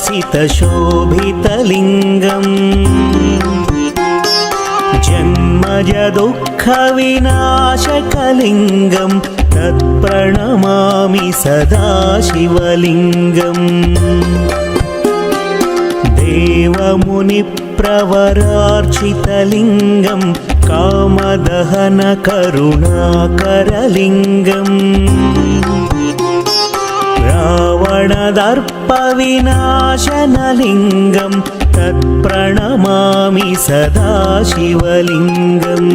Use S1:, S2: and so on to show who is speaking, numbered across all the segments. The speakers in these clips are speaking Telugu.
S1: शासितशोभितलिङ्गम् जन्मजदुःखविनाशकलिङ्गं तत्प्रणमामि सदा शिवलिङ्गम् देवमुनिप्रवरार्चितलिङ्गं कामदहनकरुणाकरलिङ्गम् रावणदर्पविनाशनलिङ्गं तत्प्रणमामि सदा शिवलिङ्गम्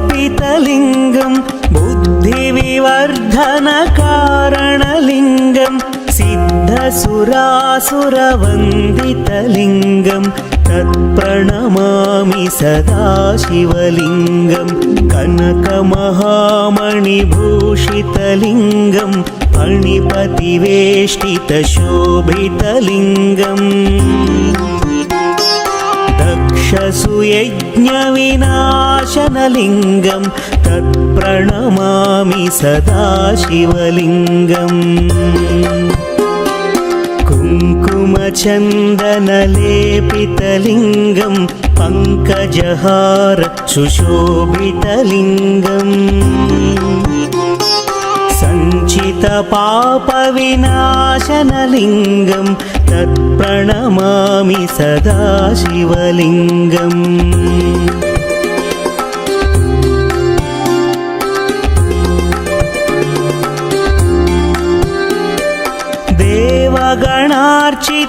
S1: सर्वसुगन्धसुलेपितलिङ्गं बुद्धिविवर्धनकारणलिङ्गं सिद्धसुरासुरवन्दितलिङ्गं तत्प्रणमामि सदा शिवलिङ्गं कनकमहामणिभूषितलिङ्गं फणिपतिवेष्टितशोभितलिङ्गम् दक्षसुयज्ञविनाशनलिङ्गं तत्प्रणमामि सदा शिवलिङ्गम् कुङ्कुमचन्दनलेपितलिङ्गं पङ्कजहार सुशोभितलिङ्गम् सञ्चितपापविनाशनलिङ्गं तत्प्रणमामि सदा शिवलिङ्गम्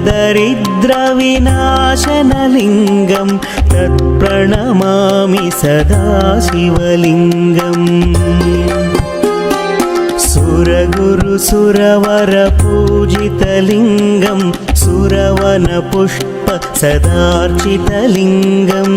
S1: अष्टदरिद्रविनाशनलिङ्गं तत्प्रणमामि सदा शिवलिङ्गम् सुरगुरुसुरवरपूजितलिङ्गं सुरवनपुष्प सदार्चितलिङ्गम्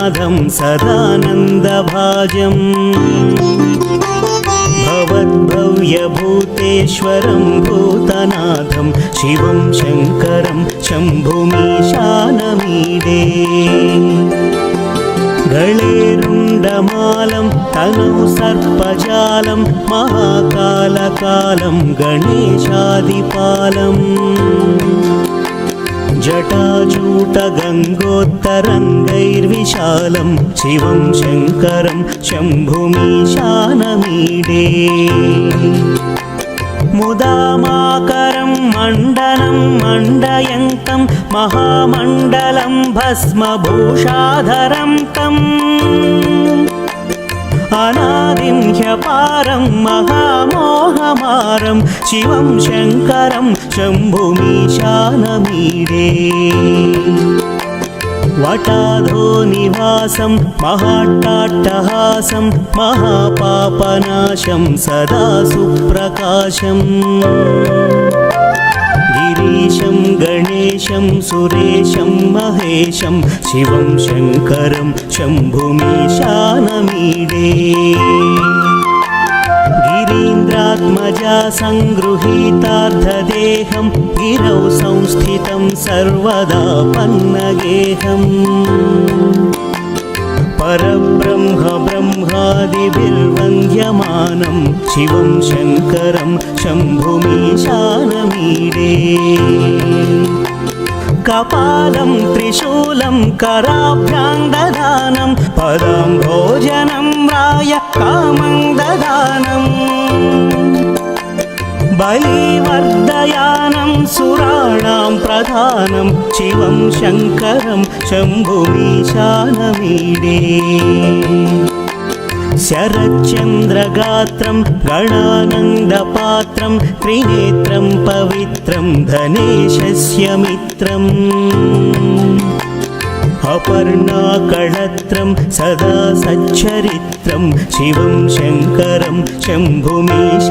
S1: जगन्नाथनाथं सदानन्दभाजम् भवद्भव्यभूतेश्वरं भूतनाथं शिवं शङ्करं शम्भुमीशानमीडे गळेरुण्डमालं तनौ सर्पजालं महाकालकालं गणेशादिपालम् जटाजूटगङ्गोत्तरङ्गैर्विशालं शिवं शङ्करं शम्भुमीशानमीडे मुदामाकरं मण्डनं मण्डयन्तं महामण्डलं भस्मभूषाधरं तम् अनादिं ह्यपारं महामोहमारं शिवं शङ्करं शम्भुमीशानमीडे वटाधो निवासं महाट्टाट्टहासं महापापनाशं सदा सुप्रकाशम् गिरीशं गणेशं सुरेशं महेशं शिवं शङ्करं शम्भुमीशानमीडे गिरि गिरीन्द्रात्मजा सङ्गृहीतार्धदेहं गिरौ संस्थितं सर्वदा पन्नगेहम् परब्रह्म ब्रह्मादिभिर्वन्द्यमानं शिवं शङ्करं शम्भुमीशानमीडे कपालं त्रिशूलं कराभ्यां ददानं पदं भोजनं राय कामं ददानम् बलिवर्धयानं सुराणां प्रधानं शिवं शङ्करं शम्भुमीशानमीडे शरच्चन्द्रगात्रं गणानन्दपात्रं त्रिनेत्रं पवित्रं धनेशस्य मित्रम् अपर्णाकळत्रं सदा सच्चरित्रं शिवं शङ्करं शम्भुमीशानमीडे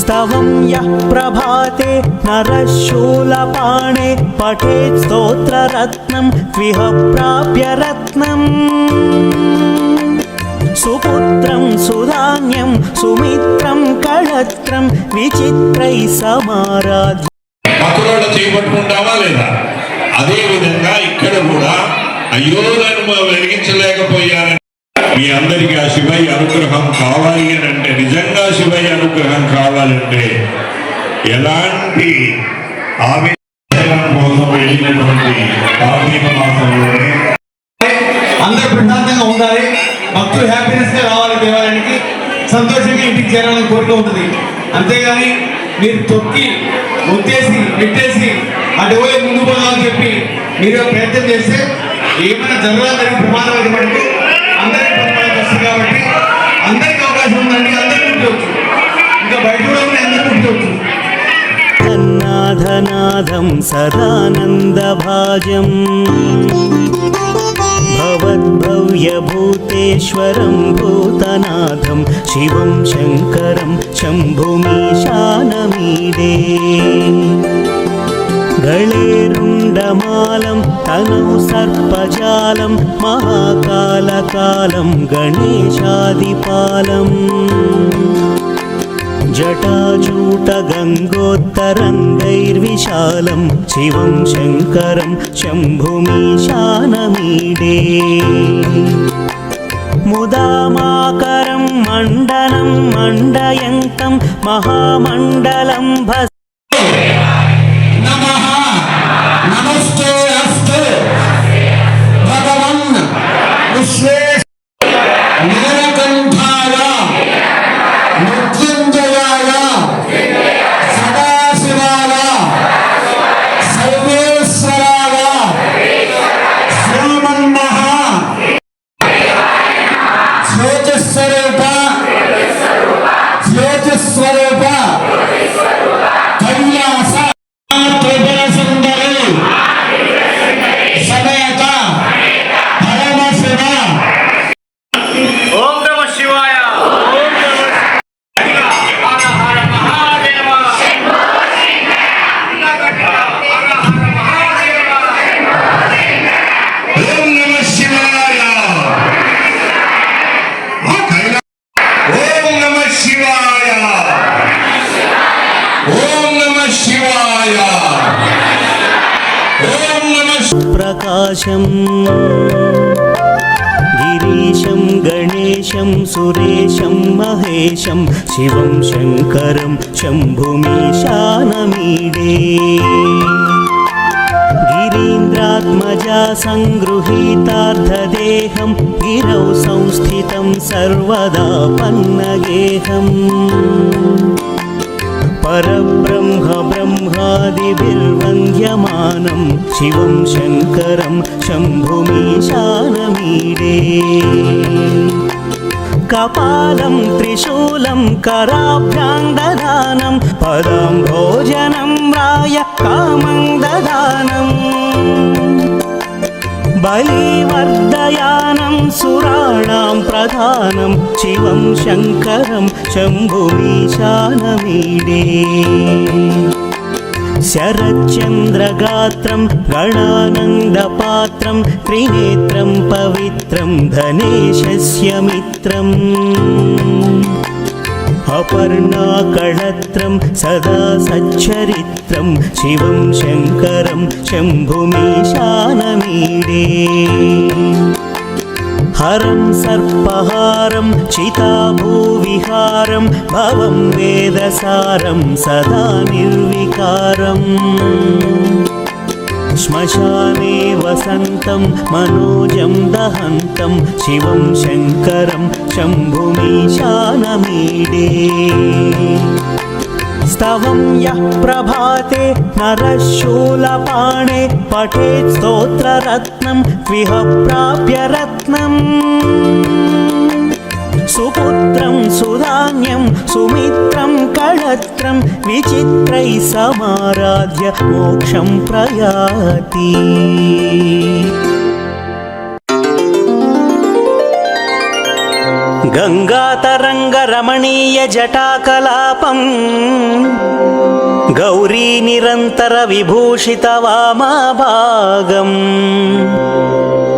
S1: स्तवं यः प्रभाते नरः शूलपाणे पठेत् स्तोत्ररत्नं विह प्राप्य रत्नम् सुपुत्रं सुधान्यं सुमित्रं कळत्रं विचित्रैः समाराध्य
S2: పక్కనోళ్ళ చేయబట్టుకుంటావా లేదా అదే విధంగా ఇక్కడ కూడా అయ్యో నన్ను వెలిగించలేకపోయానని మీ అందరికీ ఆ శివయ్య అనుగ్రహం కావాలి అని అంటే నిజంగా శివయ్య అనుగ్రహం కావాలంటే ఎలాంటి ఆవేదన కోసం వెళ్ళినటువంటి కార్తీక మాసంలోనే
S3: అందరూ ప్రశాంతంగా ఉండాలి. భక్తులు హ్యాపీనెస్గా రావాలి దేవాలయానికి. సంతోషంగా ఇంటికి చేరాలని కోరిక ఉంటుంది. అంతేగాని మీరు తొక్కి ఒత్తేసి పెట్టేసి అటు ముందు పోదామని చెప్పి మీరు ప్రయత్నం చేస్తే ఏమైనా జరగాలని ప్రమాదం అయితే మనకి అందరికీ ప్రమాదం వస్తుంది కాబట్టి అందరికీ అవకాశం ఉందండి అందరికీ ఉంచవచ్చు ఇంకా బయట కూడా ఉన్నాయి, అందరికీ ఉంచవచ్చు
S1: तन्नाथनाथं सदानन्दभाजम् भवद्भव्यभूतेश्वरं भूतनाथं शिवं शङ्करं शम्भुमीशानमीडे गळेरुण्डमालं तनौ सर्पजालं महाकालकालं गणेशादिपालम् जटाजूटगङ्गोत्तरङ्गैर्विशालं शिवं शङ्करं शम्भुमीशानमीडे मुदामाकरं मण्डनं मण्डयन्तं महामण्डलं भस् प्रकाशम् गिरीशं गणेशं सुरेशं महेशं शिवं शङ्करं शम्भुमीशानमीडे गिरीन्द्रात्मजा सङ्गृहीतार्धदेहं गिरौ संस्थितं सर्वदा पन्नगेहम् परब्रह्म ब्रह्मादिभिर्वन्द्यमानं शिवं शङ्करं शम्भुमीशानमीडे कपालं त्रिशूलं कराभ्यां ददानं पदं भोजनं राय कामं ददानम् बलिवर्दयान बलिवर्धयानं सुराणां प्रधानं शिवं शङ्करं शम्भुमीशानमीडे शरच्चन्द्रगात्रं गणानन्दपात्रं त्रिनेत्रं पवित्रं धनेशस्य मित्रम् अपर्णाकळत्रं सदा सच्चरित्रं शिवं शङ्करं शम्भुमीशानमीडे हरं सर्पहारं चिताभूविहारं भवं वेदसारं सदा निर्विकारम् श्मशाने वसन्तं मनोजं दहन्तं शिवं शङ्करं शम्भुमीशानमीडे। स्तवं यः प्रभाते नरः शूलपाणे पठेत् स्तोत्ररत्नं विह प्राप्य रत्नम् सुपुत्रं सुधान्यं सुमित्रं कळत्रं विचित्रैः समाराध्य मोक्षं प्रयाति गङ्गातरङ्गरमणीयजटाकलापम्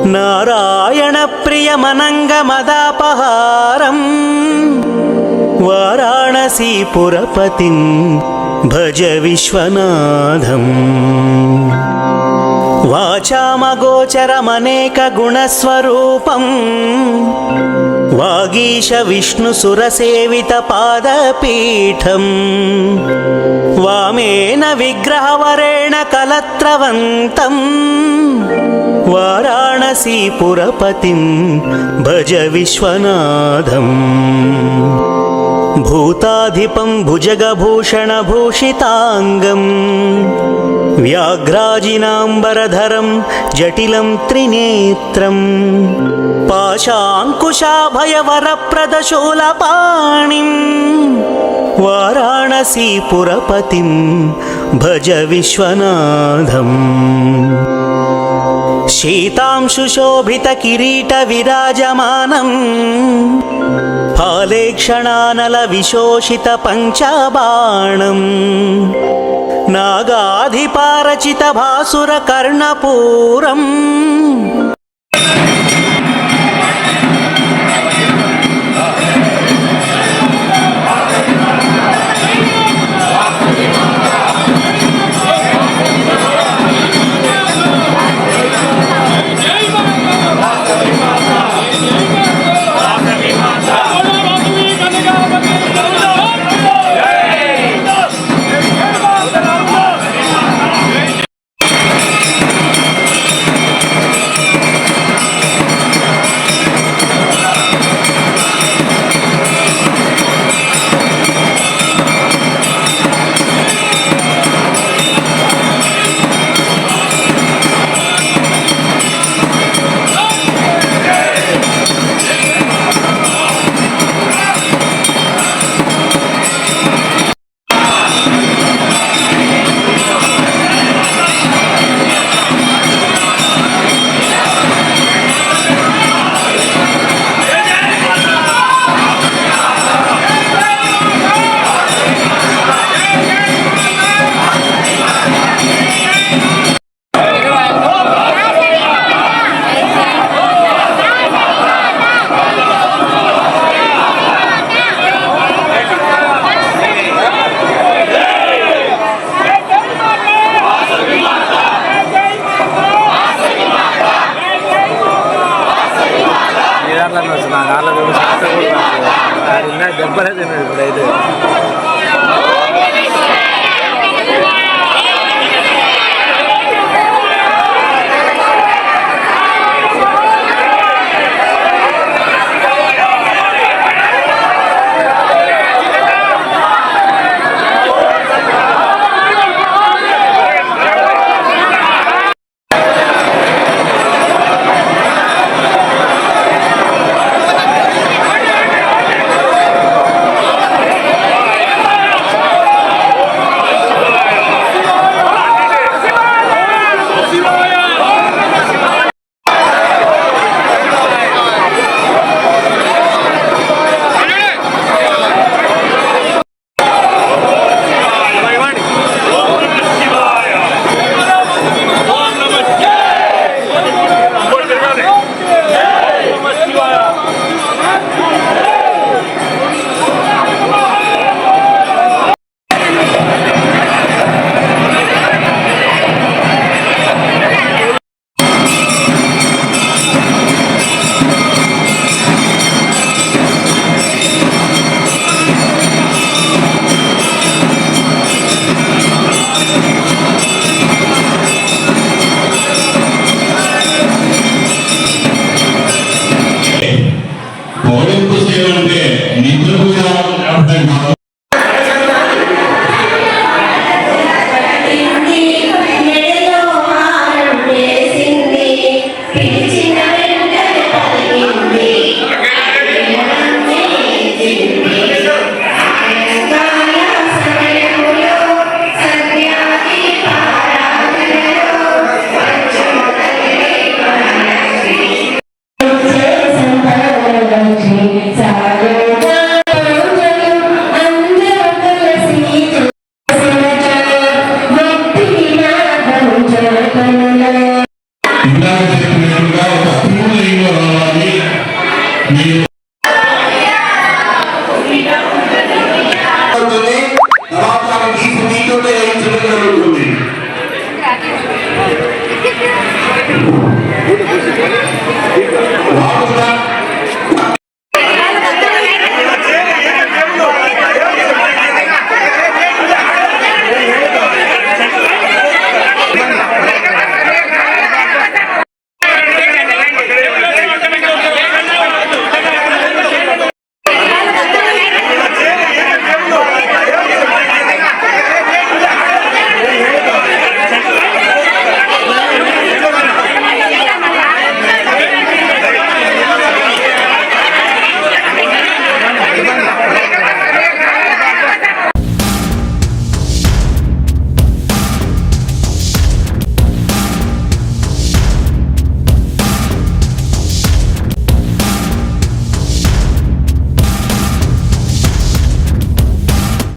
S1: నారాయణ ప్రియమనంగమదాపహారం. వారాణసీపురపతిం భజ విశ్వనాథం. వాచామగోచరమనేక గుణస్వరూపం వాగీశ విష్ణుసురసేవిత పాదపీఠం వామేన విగ్రహవరేణ కలత్రవంతం వారాణసీపురపతిం భజ విశ్వనాథం भूताधिपं भुजगभूषणभूषिताङ्गम् व्याघ्राजिनाम्बरधरं जटिलं त्रिनेत्रम् पाशाङ्कुशाभयवरप्रदशूलपाणिम् वाराणसीपुरपतिं भज विश्वनाथम् शीतांशुशोभितकिरीटविराजमानम् फालेक्षणानलविशोषितपञ्चबाणम् नागाधिपारचितभासुरकर्णपूरम्